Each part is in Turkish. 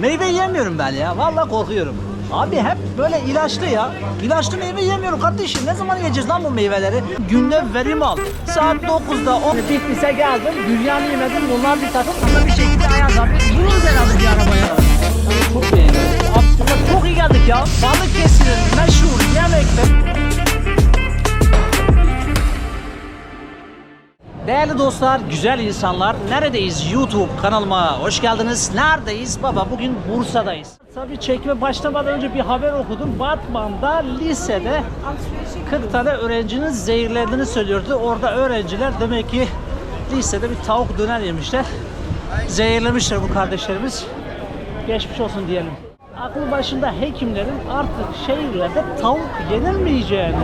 Meyve yemiyorum ben ya. Vallahi korkuyorum. Abi hep böyle ilaçlı ya. İlaçlı meyve yemiyorum kardeşim. Ne zaman yiyeceğiz lan bu meyveleri? Günde verim al. Saat 9'da 10. Bitlis'e geldim. Dünyanı yemedim. Bunlar bir takım. Ama bir şekilde abi. Vururuz herhalde bir arabaya. Çok iyi. Abi çok iyi geldik ya. Balıkesir'in meşhur yemekleri. Değerli dostlar, güzel insanlar, neredeyiz? YouTube kanalıma hoş geldiniz. Neredeyiz? Baba bugün Bursa'dayız. Tabii çekime başlamadan önce bir haber okudum. Batman'da lisede 40 tane öğrencinin zehirlendiğini söylüyordu. Orada öğrenciler demek ki lisede bir tavuk döner yemişler. Zehirlemişler bu kardeşlerimiz. Geçmiş olsun diyelim. Aklı başında hekimlerin artık şehirlerde tavuk yenilmeyeceğini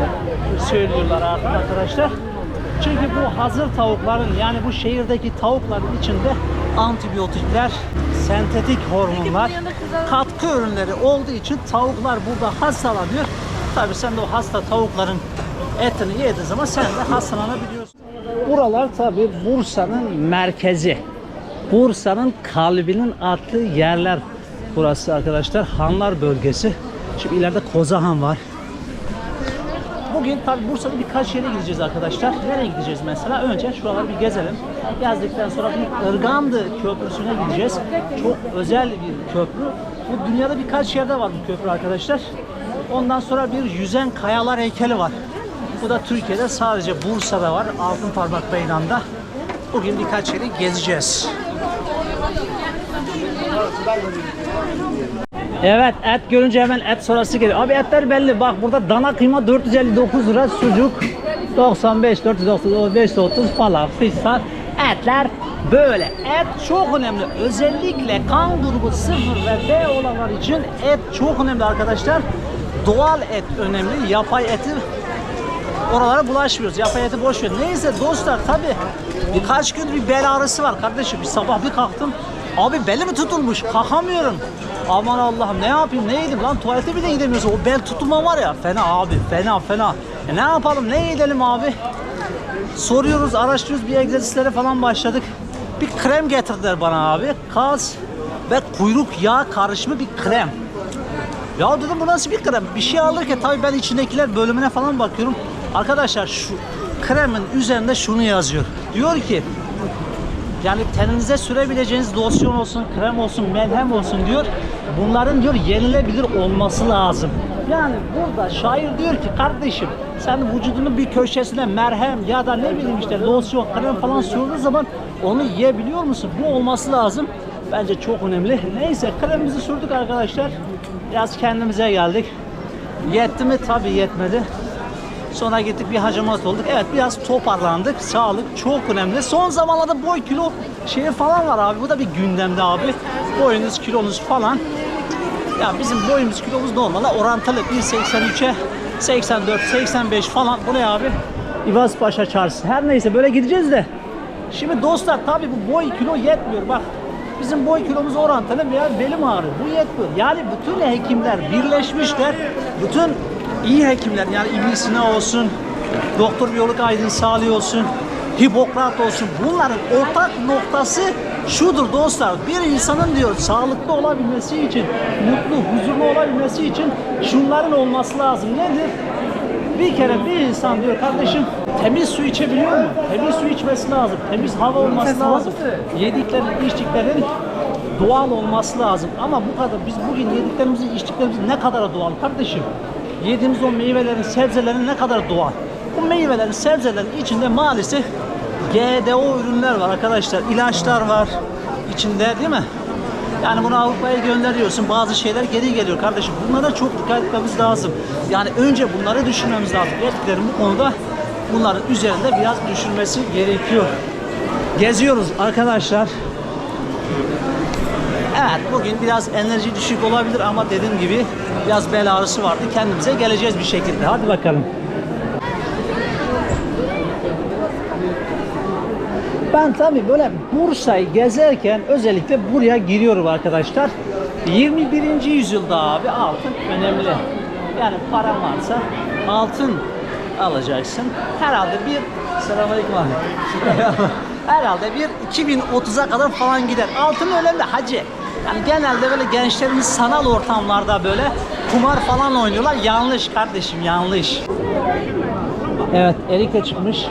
söylüyorlar artık arkadaşlar. Çünkü bu hazır tavukların yani bu şehirdeki tavukların içinde antibiyotikler, sentetik hormonlar, katkı ürünleri olduğu için tavuklar burada hastalanıyor. Tabi sen de o hasta tavukların etini yediğin zaman sen de hastalanabiliyorsun. Buralar tabi Bursa'nın merkezi. Bursa'nın kalbinin attığı yerler burası arkadaşlar. Hanlar bölgesi. Şimdi ileride Kozahan var. Bugün tabi Bursa'da birkaç yere gideceğiz arkadaşlar. Nereye gideceğiz mesela? Önce şuraları bir gezelim. Gezdikten sonra bir Irgandı Köprüsü'ne gideceğiz. Çok özel bir köprü. Bu dünyada birkaç yerde var bu köprü arkadaşlar. Ondan sonra bir yüzen kayalar heykeli var. Bu da Türkiye'de sadece Bursa'da var. Altın Parmak Meydan'da. Bugün birkaç yeri gezeceğiz. Evet et görünce hemen et sonrası geliyor. Abi etler belli. Bak burada dana kıyma 459 lira, sucuk 95, 490, 530 falan fistan. Etler böyle. Et çok önemli. Özellikle kan grubu 0 ve B olanlar için et çok önemli arkadaşlar. Doğal et önemli. Yapay eti oralara bulaşmıyoruz. Yapay eti boş ver. Neyse dostlar tabi birkaç gün bir bel ağrısı var kardeşim. Bir sabah bir kalktım. Abi belim tutulmuş. Kalkamıyorum. Aman Allah'ım ne yapayım ne yedim lan tuvalete bile gidemiyorsun. O bel tutulma var ya fena abi fena fena. E ne yapalım ne edelim abi? Soruyoruz araştırıyoruz bir egzersizlere falan başladık. Bir krem getirdiler bana abi. Kaz ve kuyruk yağı karışımı bir krem. Ya dedim bu nasıl bir krem? Bir şey alırken tabii ben içindekiler bölümüne falan bakıyorum. Arkadaşlar şu kremin üzerinde şunu yazıyor. Diyor ki yani teninize sürebileceğiniz losyon olsun, krem olsun, melhem olsun diyor. Bunların diyor yenilebilir olması lazım. Yani burada şair diyor ki kardeşim sen vücudunun bir köşesine merhem ya da ne bileyim işte losyon, krem falan sürdüğün zaman onu yiyebiliyor musun? Bu olması lazım. Bence çok önemli. Neyse kremimizi sürdük arkadaşlar. Biraz kendimize geldik. Yetti mi? Tabii yetmedi. Sonra gittik bir hacamat olduk. Evet biraz toparlandık. Sağlık çok önemli. Son zamanlarda boy kilo şeyi falan var abi. Bu da bir gündemde abi. Boyunuz kilonuz falan. Ya bizim boyumuz kilomuz normal. Orantılı 1.83'e 84, 85 falan. Bu ne abi? İvazpaşa Çarşısı. Her neyse böyle gideceğiz de. Şimdi dostlar tabii bu boy kilo yetmiyor. Bak bizim boy kilomuz orantılı veya belim ağrıyor. Bu yetmiyor. Yani bütün hekimler birleşmişler. Bütün iyi hekimler yani İbn Sina olsun, Doktor Biyolog Aydın Salih olsun, Hipokrat olsun. Bunların ortak noktası şudur dostlar. Bir insanın diyor sağlıklı olabilmesi için, mutlu, huzurlu olabilmesi için şunların olması lazım. Nedir? Bir kere bir insan diyor kardeşim temiz su içebiliyor mu? Temiz su içmesi lazım. Temiz hava olması lazım. Yediklerin, içtiklerin doğal olması lazım. Ama bu kadar biz bugün yediklerimizi, içtiklerimiz ne kadar doğal kardeşim? Yediğimiz o meyvelerin, sebzelerin ne kadar doğal? Bu meyvelerin, sebzelerin içinde maalesef GDO ürünler var arkadaşlar. İlaçlar var içinde değil mi? Yani bunu Avrupa'ya gönderiyorsun. Bazı şeyler geri geliyor kardeşim. Bunlara çok dikkat etmemiz lazım. Yani önce bunları düşünmemiz lazım. Etkilerin bu konuda bunların üzerinde biraz düşünmesi gerekiyor. Geziyoruz arkadaşlar. Evet bugün biraz enerji düşük olabilir ama dediğim gibi biraz bel ağrısı vardı. Kendimize geleceğiz bir şekilde. Hadi bakalım. Ben tabii böyle Bursa'yı gezerken özellikle buraya giriyorum arkadaşlar. 21. yüzyılda abi altın önemli. Yani paran varsa altın alacaksın. Herhalde bir Selamünaleyküm abi. Herhalde bir 2030'a kadar falan gider. Altın önemli hacı. Yani genelde böyle gençlerimiz sanal ortamlarda böyle kumar falan oynuyorlar. Yanlış kardeşim yanlış. Evet erik de çıkmış.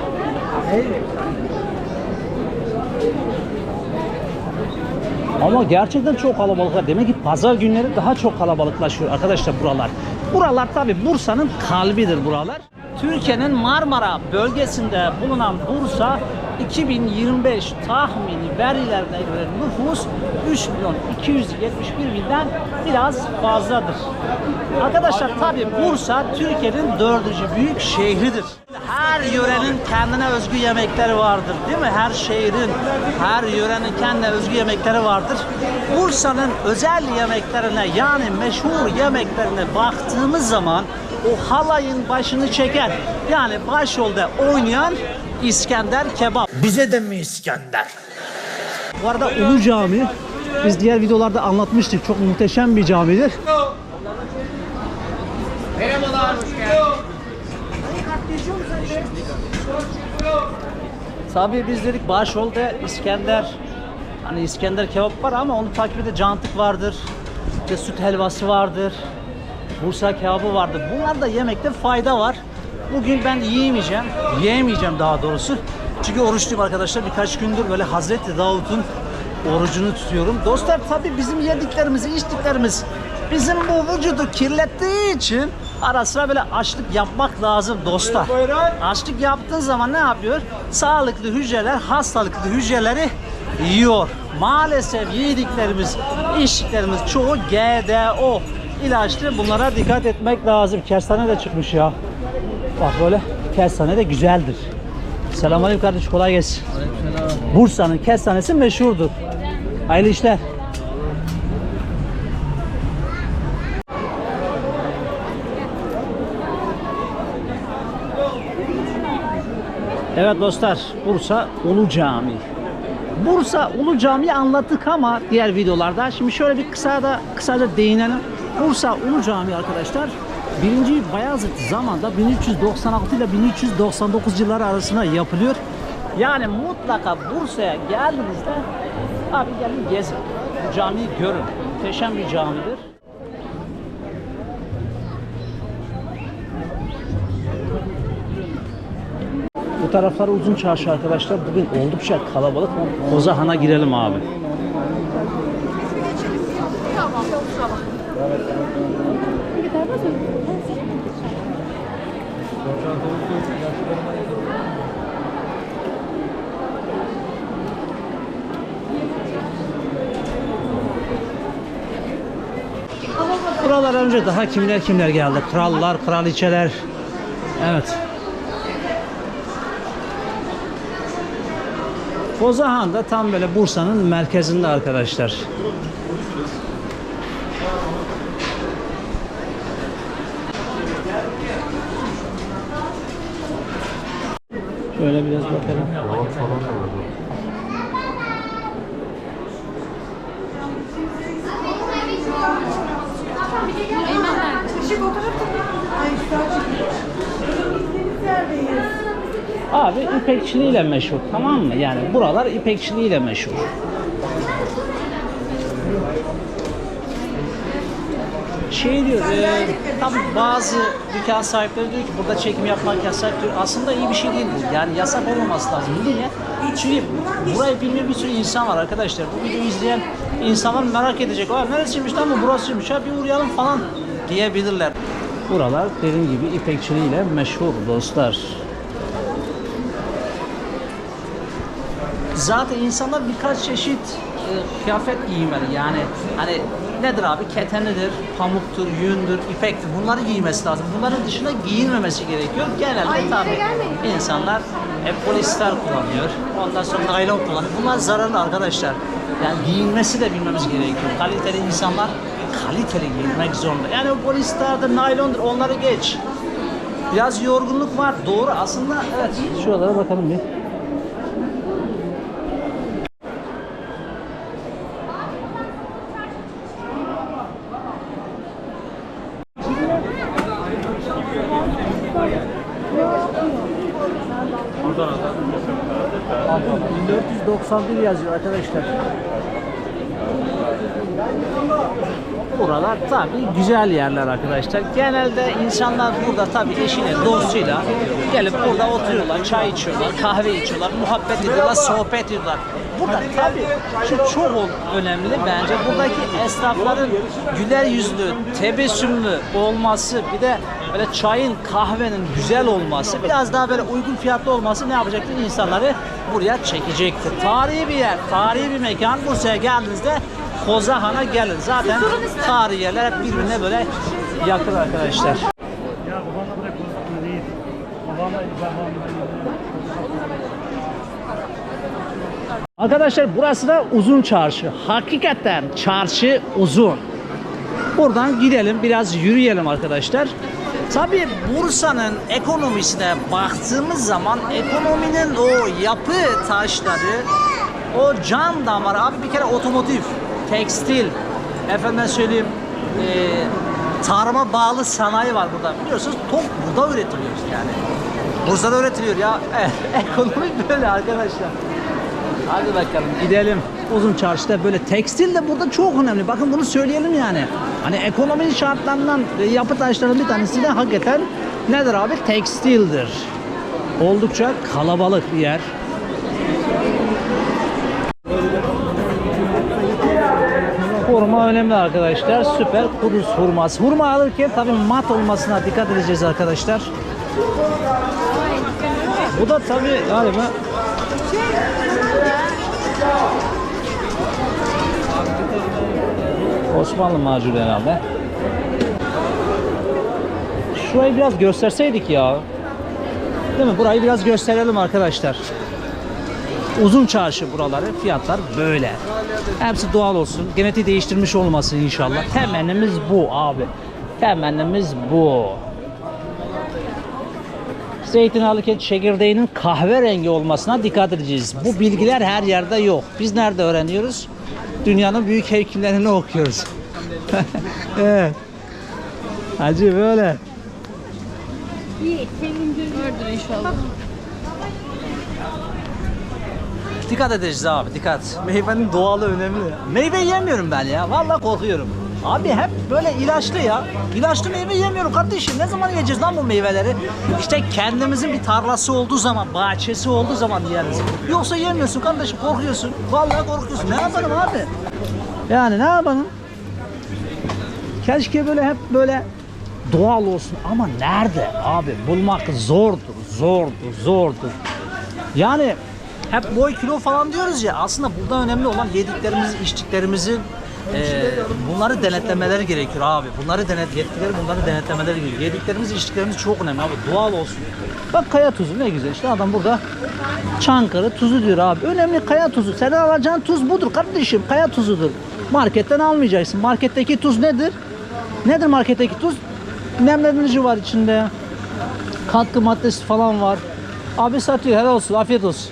Ama gerçekten çok kalabalıklar. Demek ki pazar günleri daha çok kalabalıklaşıyor arkadaşlar buralar. Buralar tabi Bursa'nın kalbidir buralar. Türkiye'nin Marmara bölgesinde bulunan Bursa 2025 tahmini verilerine göre nüfus 3 milyon 271 binden biraz fazladır. Arkadaşlar tabi Bursa Türkiye'nin dördüncü büyük şehridir. Her yörenin kendine özgü yemekleri vardır değil mi? Her şehrin, her yörenin kendine özgü yemekleri vardır. Bursa'nın özel yemeklerine yani meşhur yemeklerine baktığımız zaman o halayın başını çeken yani başrolde oynayan İskender kebap. Bize de mi İskender? Bu arada Ulu Cami biz diğer videolarda anlatmıştık. Çok muhteşem bir camidir. Tabii biz dedik başrolde İskender hani İskender kebap var ama onu takip ede cantık vardır. İşte süt helvası vardır. Bursa kebabı vardır. Bunlarda yemekte fayda var. Bugün ben yiyemeyeceğim. Yiyemeyeceğim daha doğrusu. Çünkü oruçluyum arkadaşlar. Birkaç gündür böyle Hazreti Davut'un orucunu tutuyorum. Dostlar tabii bizim yediklerimizi, içtiklerimiz bizim bu vücudu kirlettiği için ara sıra böyle açlık yapmak lazım dostlar. Açlık yaptığın zaman ne yapıyor? Sağlıklı hücreler hastalıklı hücreleri yiyor. Maalesef yediklerimiz, içtiklerimiz çoğu GDO ilaçlı. Bunlara dikkat etmek lazım. Kestane de çıkmış ya. Bak böyle kestane de güzeldir. Selamünaleyküm kardeş kolay gelsin. Bursa'nın kestanesi meşhurdur. Hayırlı işler. Evet dostlar, Bursa Ulu Cami. Bursa Ulu Cami'yi anlattık ama diğer videolarda. Şimdi şöyle bir kısa da kısaca değinelim. Bursa Ulu Cami arkadaşlar 1. Bayezid zamanda 1396 ile 1399 yılları arasında yapılıyor. Yani mutlaka Bursa'ya geldiğinizde abi gelin gezin. Bu camiyi görün. Muhteşem bir camidir. Bu taraflar uzun çarşı arkadaşlar. Bugün oldukça kalabalık. Kozahan'a girelim abi. Buralara önce daha kimler kimler geldi? Krallar, kraliçeler. Evet. Kozahan da tam böyle Bursa'nın merkezinde arkadaşlar. Şöyle biraz bakalım. Abi ipekçiliğiyle meşhur tamam mı? Yani buralar ipekçiliğiyle meşhur. Şey diyor, e, tabii bazı dükkan sahipleri diyor ki burada çekim yapmak yasak diyor. Aslında iyi bir şey değil bu. Yani yasak olmaması lazım. Niye? Çünkü burayı bilmeyen bir sürü insan var arkadaşlar. Bu videoyu izleyen insanlar merak edecek. Aa neresiymiş lan bu burasıymış ha bir uğrayalım falan diyebilirler. Buralar dediğim gibi ipekçiliğiyle meşhur dostlar. Zaten insanlar birkaç çeşit e, kıyafet giymeli yani hani nedir abi ketenidir, pamuktur, yündür, ipektir bunları giymesi lazım. Bunların dışında giyinmemesi gerekiyor. Genelde tabii insanlar hep polyester kullanıyor. Ondan sonra naylon kullanıyor. Bunlar zararlı arkadaşlar. Yani giyinmesi de bilmemiz gerekiyor. Kaliteli insanlar kaliteli giyinmek zorunda. Yani o polyesterdir, naylondur onları geç. Biraz yorgunluk var doğru aslında evet. Şuralara bakalım bir. Abi 1491 yazıyor arkadaşlar. Buralar tabii güzel yerler arkadaşlar. Genelde insanlar burada tabii eşiyle, dostuyla gelip burada oturuyorlar, çay içiyorlar, kahve içiyorlar, muhabbet ediyorlar, sohbet ediyorlar. Burada tabii şu çok önemli bence. Buradaki esnafların güler yüzlü, tebessümlü olması, bir de böyle çayın, kahvenin güzel olması, biraz daha böyle uygun fiyatlı olması ne yapacaktır? İnsanları buraya çekecektir. Tarihi bir yer, tarihi bir mekan. Bursa'ya geldiğinizde Kozahan'a gelin. Zaten tarihi yerler hep birbirine böyle yakın arkadaşlar. Arkadaşlar burası da uzun çarşı. Hakikaten çarşı uzun. Buradan gidelim biraz yürüyelim arkadaşlar. Tabii Bursa'nın ekonomisine baktığımız zaman ekonominin o yapı taşları, o can damarı abi bir kere otomotiv, tekstil, efendim söyleyeyim e, tarıma bağlı sanayi var burada. Biliyorsunuz top burada üretiliyor yani. Bursa'da üretiliyor ya. Ekonomi böyle arkadaşlar. Hadi bakalım gidelim. Uzun çarşıda böyle tekstil de burada çok önemli. Bakın bunu söyleyelim yani. Hani ekonominin şartlarından e, yapı taşlarının bir tanesi de hakikaten nedir abi? Tekstildir. Oldukça kalabalık bir yer. Hurma önemli arkadaşlar. Süper kuduz hurması. Hurma alırken tabii mat olmasına dikkat edeceğiz arkadaşlar. Bu da tabii galiba Osmanlı macunu herhalde. Şurayı biraz gösterseydik ya. Değil mi? Burayı biraz gösterelim arkadaşlar. Uzun çarşı buraları. Fiyatlar böyle. Hepsi doğal olsun. Genetiği değiştirmiş olmasın inşallah. Temennimiz bu abi. Temennimiz bu. Zeytin alırken çekirdeğinin kahverengi olmasına dikkat edeceğiz. Bu bilgiler her yerde yok. Biz nerede öğreniyoruz? Dünyanın büyük hekimlerini okuyoruz. evet. Hacı böyle. Vardır inşallah. Dikkat edeceğiz abi dikkat. Meyvenin doğalı önemli. Meyve yemiyorum ben ya. Vallahi korkuyorum. Abi hep böyle ilaçlı ya. İlaçlı meyve yemiyorum kardeşim. Ne zaman yiyeceğiz lan bu meyveleri? İşte kendimizin bir tarlası olduğu zaman, bahçesi olduğu zaman yeriz. Yoksa yemiyorsun kardeşim, korkuyorsun. Vallahi korkuyorsun. Ne yapalım abi? Yani ne yapalım? Keşke böyle hep böyle doğal olsun ama nerede abi? Bulmak zordur, zordur, zordur. Yani hep boy kilo falan diyoruz ya aslında burada önemli olan yediklerimiz, içtiklerimizin e, bunları denetlemeleri gerekiyor abi. Bunları denet yedikleri bunları denetlemeleri gerekiyor. Yediklerimiz, içtiklerimiz çok önemli abi. Doğal olsun. Bak kaya tuzu ne güzel işte adam burada Çankırı tuzu diyor abi. Önemli kaya tuzu. Senin alacağın tuz budur kardeşim. Kaya tuzudur. Marketten almayacaksın. Marketteki tuz nedir? Nedir marketteki tuz? Nemlendirici var içinde. Katkı maddesi falan var. Abi satıyor helal olsun afiyet olsun.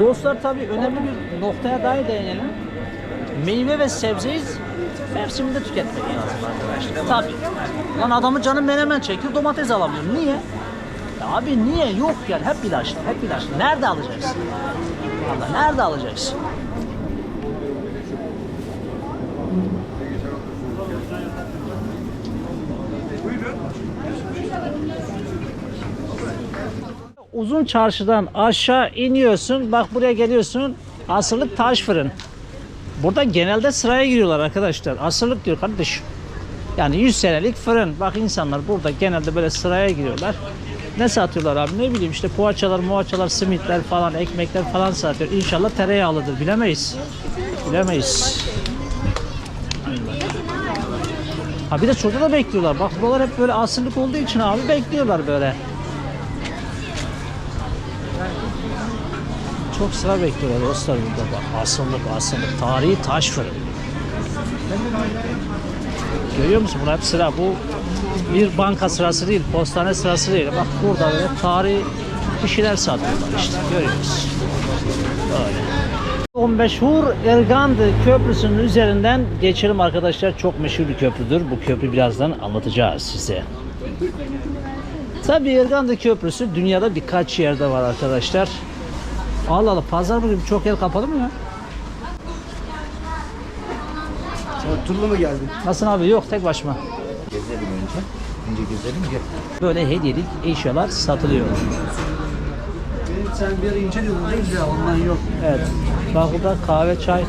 Dostlar tabii önemli bir noktaya daha değinelim. Meyve ve sebzeyi mevsiminde tüketmek lazım arkadaşlar. Tabii. Lan adamın canı menemen çekiyor domates alamıyor. Niye? Ya abi niye? Yok yani hep ilaçlı, hep ilaçlı. Nerede alacaksın? Allah nerede alacaksın? Uzun çarşıdan aşağı iniyorsun. Bak buraya geliyorsun. Asırlık taş fırın. Burada genelde sıraya giriyorlar arkadaşlar. Asırlık diyor kardeşim. Yani 100 senelik fırın. Bak insanlar burada genelde böyle sıraya giriyorlar. Ne satıyorlar abi ne bileyim işte poğaçalar, muhaçalar, simitler falan, ekmekler falan satıyor. İnşallah tereyağlıdır bilemeyiz. Bilemeyiz. Ha bir de şurada da bekliyorlar. Bak buralar hep böyle asırlık olduğu için abi bekliyorlar böyle. Çok sıra bekliyorlar dostlar burada bak. Asırlık asırlık. Tarihi taş fırın. Görüyor musun? Bunlar hep sıra. Bu bir banka sırası değil, postane sırası değil. Bak burada böyle tarihi bir şeyler satıyorlar işte. Görüyoruz. Böyle. 15 Hur Ergandı Köprüsü'nün üzerinden geçelim arkadaşlar. Çok meşhur bir köprüdür. Bu köprü birazdan anlatacağız size. Tabii Irganda Köprüsü dünyada birkaç yerde var arkadaşlar. Allah Allah pazar bugün çok yer kapalı mı ya? Sen turlu mu geldin? Nasıl abi? Yok tek başıma. Gezelim önce. Önce gezelim gel. Böyle hediyelik eşyalar satılıyor. Sen bir ara ince diyordun değil ya? Ondan yok. Evet. Bak burada kahve, çay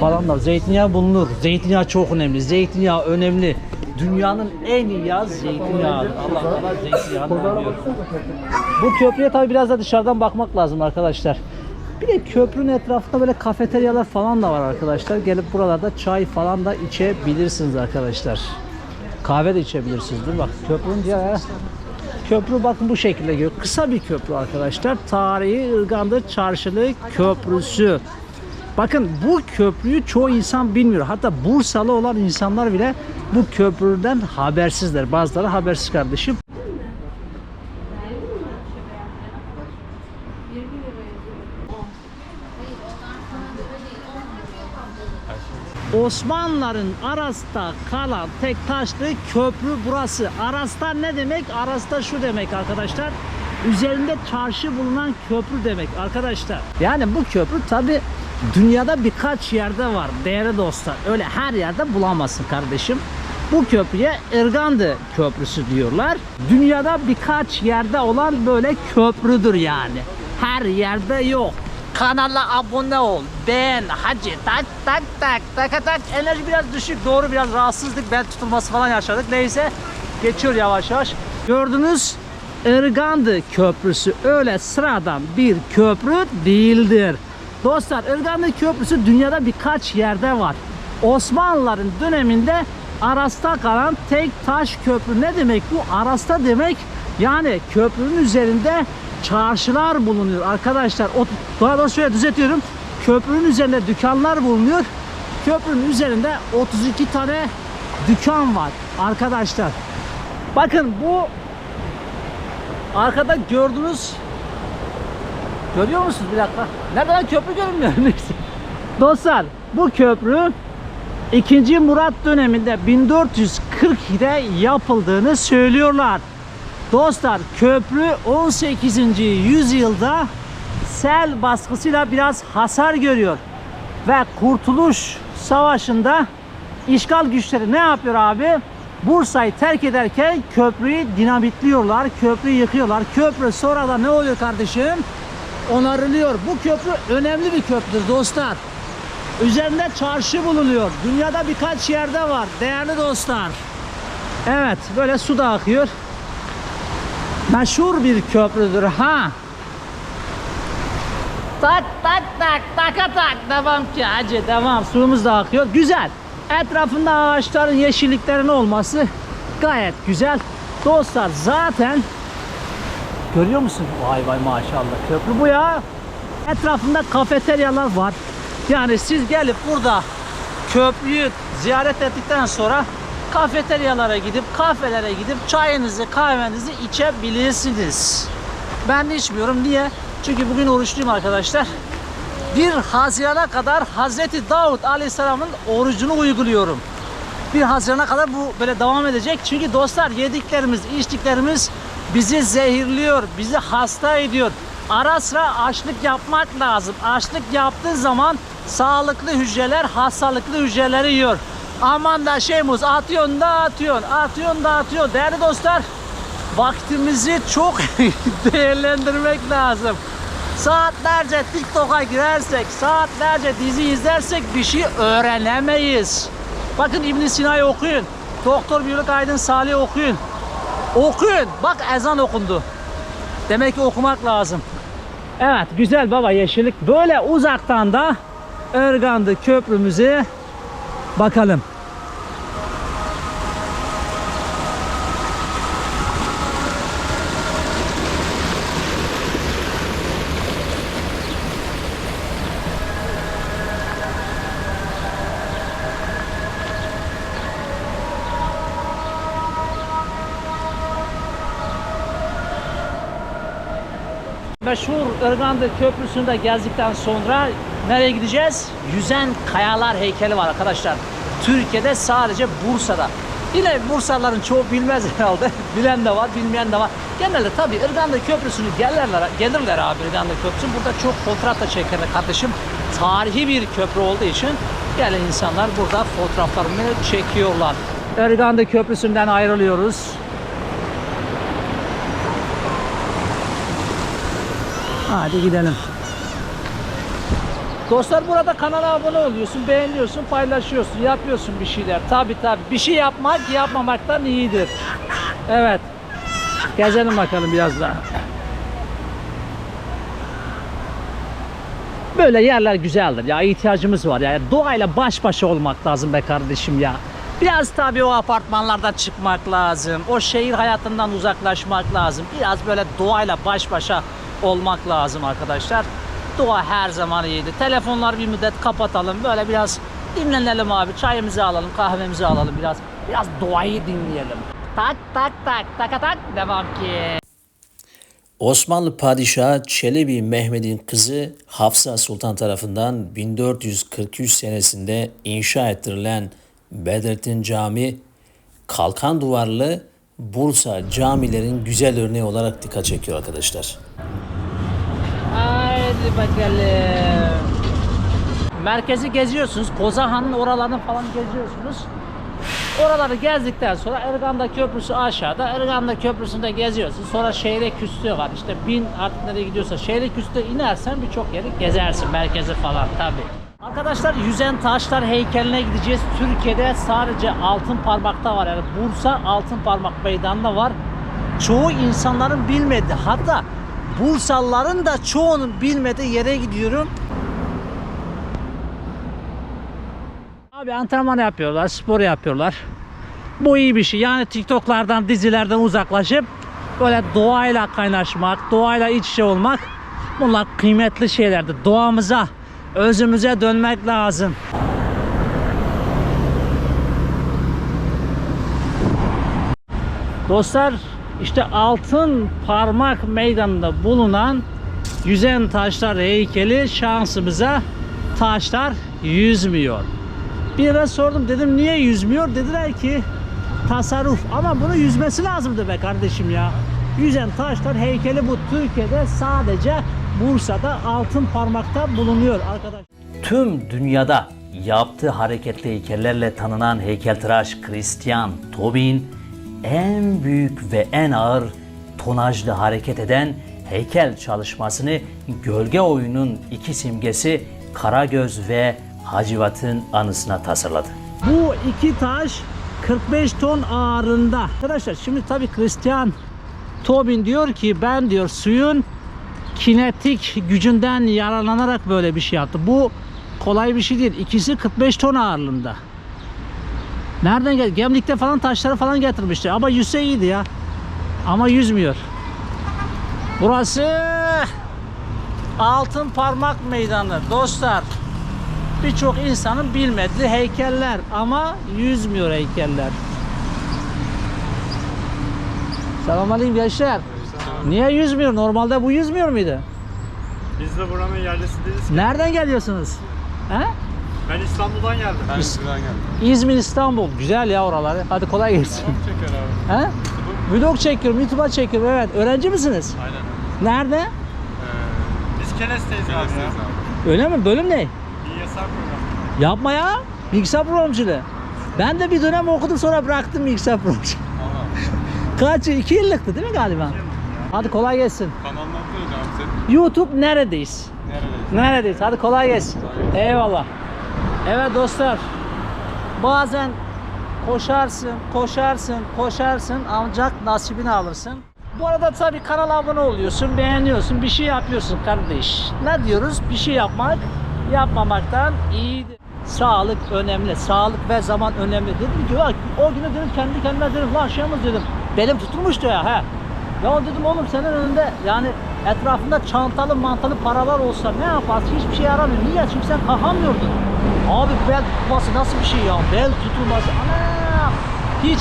falan da. Zeytinyağı bulunur. Zeytinyağı çok önemli. Zeytinyağı önemli. Dünyanın en iyi yağ zeytinyağıdır. Allah Allah zeytinyağını veriyor. Bu köprüye tabi biraz da dışarıdan bakmak lazım arkadaşlar. Bir de köprünün etrafında böyle kafeteryalar falan da var arkadaşlar. Gelip buralarda çay falan da içebilirsiniz arkadaşlar. Kahve de içebilirsiniz. Dur bak köprünün diğer Köprü bakın bu şekilde geliyor. Kısa bir köprü arkadaşlar. Tarihi Irganda Çarşılı Köprüsü. Bakın bu köprüyü çoğu insan bilmiyor. Hatta Bursalı olan insanlar bile bu köprüden habersizler. Bazıları habersiz kardeşim. Osmanlıların Aras'ta kalan tek taşlı köprü burası. Aras'ta ne demek? Aras'ta şu demek arkadaşlar. Üzerinde çarşı bulunan köprü demek arkadaşlar. Yani bu köprü tabi dünyada birkaç yerde var değerli dostlar. Öyle her yerde bulamazsın kardeşim. Bu köprüye Irgandı Köprüsü diyorlar. Dünyada birkaç yerde olan böyle köprüdür yani. Her yerde yok. Kanala abone ol. Beğen. Hacı. Tak tak tak. Tak tak. Enerji biraz düşük. Doğru biraz rahatsızlık. Bel tutulması falan yaşadık. Neyse. Geçiyor yavaş yavaş. Gördünüz. Irgandı Köprüsü öyle sıradan bir köprü değildir. Dostlar Irgandı Köprüsü dünyada birkaç yerde var. Osmanlıların döneminde Aras'ta kalan tek taş köprü ne demek bu? Aras'ta demek yani köprünün üzerinde çarşılar bulunuyor arkadaşlar. O, daha doğrusu şöyle düzeltiyorum. Köprünün üzerinde dükkanlar bulunuyor. Köprünün üzerinde 32 tane dükkan var arkadaşlar. Bakın bu arkada gördüğünüz görüyor musunuz bir dakika? Nereden köprü görünmüyor? Neyse. Dostlar bu köprü 2. Murat döneminde 1442'de yapıldığını söylüyorlar. Dostlar köprü 18. yüzyılda sel baskısıyla biraz hasar görüyor. Ve Kurtuluş Savaşı'nda işgal güçleri ne yapıyor abi? Bursa'yı terk ederken köprüyü dinamitliyorlar, köprüyü yıkıyorlar. Köprü sonra da ne oluyor kardeşim? Onarılıyor. Bu köprü önemli bir köprüdür dostlar. Üzerinde çarşı bulunuyor. Dünyada birkaç yerde var değerli dostlar. Evet böyle su da akıyor. Meşhur bir köprüdür ha. Tak tak tak taka tak devam ki hacı devam suyumuz da akıyor. Güzel. Etrafında ağaçların yeşilliklerin olması gayet güzel. Dostlar zaten görüyor musun? Vay vay maşallah köprü bu ya. Etrafında kafeteryalar var. Yani siz gelip burada köprüyü ziyaret ettikten sonra kafeteryalara gidip kafelere gidip çayınızı kahvenizi içebilirsiniz. Ben de içmiyorum. Niye? Çünkü bugün oruçluyum arkadaşlar. 1 Haziran'a kadar Hazreti Davut Aleyhisselam'ın orucunu uyguluyorum. 1 Haziran'a kadar bu böyle devam edecek. Çünkü dostlar yediklerimiz, içtiklerimiz bizi zehirliyor, bizi hasta ediyor. Ara sıra açlık yapmak lazım. Açlık yaptığı zaman sağlıklı hücreler hastalıklı hücreleri yiyor. Aman da şeyimiz atıyorsun da atıyorsun, atıyorsun da atıyorsun. Değerli dostlar, vaktimizi çok değerlendirmek lazım. Saatlerce TikTok'a girersek, saatlerce dizi izlersek bir şey öğrenemeyiz. Bakın İbn Sina'yı okuyun. Doktor Bülük Aydın Salih okuyun. Okuyun. Bak ezan okundu. Demek ki okumak lazım. Evet güzel baba yeşillik. Böyle uzaktan da Ergandı köprümüze bakalım. Meşhur Irganda Köprüsü'nde gezdikten sonra nereye gideceğiz? Yüzen Kayalar heykeli var arkadaşlar. Türkiye'de sadece Bursa'da. Yine Bursalıların çoğu bilmez herhalde. Bilen de var, bilmeyen de var. Genelde tabii Irganda Köprüsü'nü gelirler, gelirler abi Irganda Köprüsü. Burada çok fotoğraf da çekerler kardeşim. Tarihi bir köprü olduğu için gelen insanlar burada fotoğraflarını çekiyorlar. Irganda Köprüsü'nden ayrılıyoruz. Hadi gidelim. Dostlar burada kanala abone oluyorsun, beğeniyorsun, paylaşıyorsun, yapıyorsun bir şeyler. Tabi tabi. Bir şey yapmak yapmamaktan iyidir. Evet. Gezelim bakalım biraz daha. Böyle yerler güzeldir ya ihtiyacımız var ya doğayla baş başa olmak lazım be kardeşim ya. Biraz tabii o apartmanlardan çıkmak lazım. O şehir hayatından uzaklaşmak lazım. Biraz böyle doğayla baş başa olmak lazım arkadaşlar. Doğa her zaman iyidir. Telefonları bir müddet kapatalım. Böyle biraz dinlenelim abi. Çayımızı alalım, kahvemizi alalım biraz. Biraz doğayı dinleyelim. Tak tak tak tak tak devam ki. Osmanlı Padişahı Çelebi Mehmet'in kızı Hafsa Sultan tarafından 1443 senesinde inşa ettirilen Bedrettin Camii, kalkan duvarlı Bursa camilerin güzel örneği olarak dikkat çekiyor arkadaşlar. Haydi bakalım. Merkezi geziyorsunuz. Kozahan'ın oralarını falan geziyorsunuz. Oraları gezdikten sonra Erganda Köprüsü aşağıda. Erganda Köprüsü'nde geziyorsun. Sonra şehre küstü var. İşte bin artık nereye gidiyorsa şehre küstü inersen birçok yeri gezersin. Merkezi falan tabi. Arkadaşlar yüzen taşlar heykeline gideceğiz. Türkiye'de sadece altın parmakta var. Yani Bursa altın parmak meydanında var. Çoğu insanların bilmediği hatta Bursalıların da çoğunun bilmediği yere gidiyorum. Abi antrenman yapıyorlar, spor yapıyorlar. Bu iyi bir şey. Yani TikTok'lardan, dizilerden uzaklaşıp böyle doğayla kaynaşmak, doğayla iç içe olmak bunlar kıymetli şeylerdir. Doğamıza, özümüze dönmek lazım. Dostlar işte altın parmak meydanında bulunan yüzen taşlar heykeli şansımıza taşlar yüzmüyor. Bir ara sordum dedim niye yüzmüyor? Dediler ki tasarruf ama bunu yüzmesi lazımdı be kardeşim ya. Yüzen taşlar heykeli bu Türkiye'de sadece Bursa'da altın parmakta bulunuyor arkadaş. Tüm dünyada yaptığı hareketli heykellerle tanınan heykeltıraş Christian Tobin, en büyük ve en ağır tonajlı hareket eden heykel çalışmasını gölge oyunun iki simgesi Karagöz ve Hacivat'ın anısına tasarladı. Bu iki taş 45 ton ağırlığında. Arkadaşlar şimdi tabii Christian Tobin diyor ki ben diyor suyun kinetik gücünden yararlanarak böyle bir şey yaptı. Bu kolay bir şey değil. İkisi 45 ton ağırlığında. Nereden gel? Gemlikte falan taşları falan getirmişti. Ama yüzse iyiydi ya. Ama yüzmüyor. Burası Altın Parmak Meydanı dostlar. Birçok insanın bilmediği heykeller ama yüzmüyor heykeller. Selamünaleyküm gençler. Niye yüzmüyor? Normalde bu yüzmüyor muydu? Biz de buranın yerlisi değiliz ki. Nereden geliyorsunuz? He? Ben İstanbul'dan geldim. Ben İstanbul'dan geldim. İzmir, İstanbul. Güzel ya oraları. Hadi kolay gelsin. Çeker abi. He? Vlog çekiyorum, YouTube'a çekiyorum. Evet. Öğrenci misiniz? Aynen. Nerede? Ee, biz Keles'teyiz abi ya. Öyle mi? Bölüm ne? Bilgisayar programı. Yapma ya. Bilgisayar programcılığı. Ben de bir dönem okudum sonra bıraktım bilgisayar programcılığı. Kaç? iki yıllıktı değil mi galiba? Hadi kolay gelsin. Sen. YouTube neredeyiz? Nerede? Neredeyiz? Hadi kolay gelsin. Eyvallah. Evet dostlar. Bazen koşarsın, koşarsın, koşarsın ancak nasibini alırsın. Bu arada tabii kanala abone oluyorsun, beğeniyorsun, bir şey yapıyorsun kardeş. Ne diyoruz? Bir şey yapmak yapmamaktan iyidir. Sağlık önemli. Sağlık ve zaman önemli. Dedim ki bak o günü dedim kendi kendime dedim lan Şamız dedim. Belim tutulmuştu ya he. Ya dedim oğlum senin önünde yani etrafında çantalı mantalı paralar olsa ne yaparsın? Hiçbir şey yaramıyor. Niye? Çünkü sen kalkamıyordun. Abi bel tutulması nasıl bir şey ya? Bel tutulması. Ana! Hiç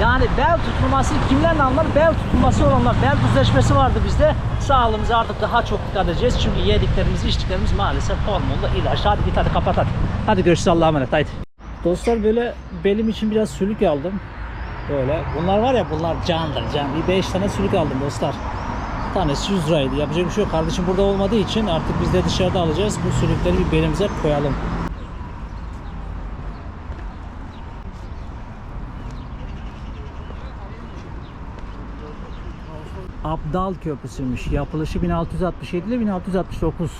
yani bel tutulması kimlerle anlar? Bel tutulması olanlar. Bel düzleşmesi vardı bizde. Sağlığımıza artık daha çok dikkat edeceğiz. Çünkü yediklerimiz, içtiklerimiz maalesef hormonlu ilaç. Hadi git hadi kapat hadi. Hadi görüşürüz Allah'a emanet. Haydi. Dostlar böyle belim için biraz sülük aldım. Böyle. Bunlar var ya bunlar candır can. Bir 5 tane sülük aldım dostlar. Tanesi 100 liraydı. Yapacak bir şey yok. Kardeşim burada olmadığı için artık biz de dışarıda alacağız. Bu sülükleri bir belimize koyalım. Abdal Köprüsü'ymüş. Yapılışı 1667 ile 1669.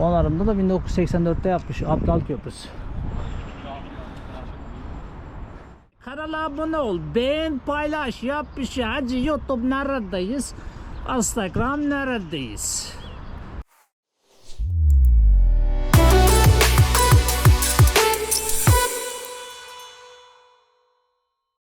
Onarımda da 1984'te yapmış Abdal Köprüsü. Kanala abone ol, beğen, paylaş, yap bir şey. Hacı YouTube neredeyiz? Instagram neredeyiz?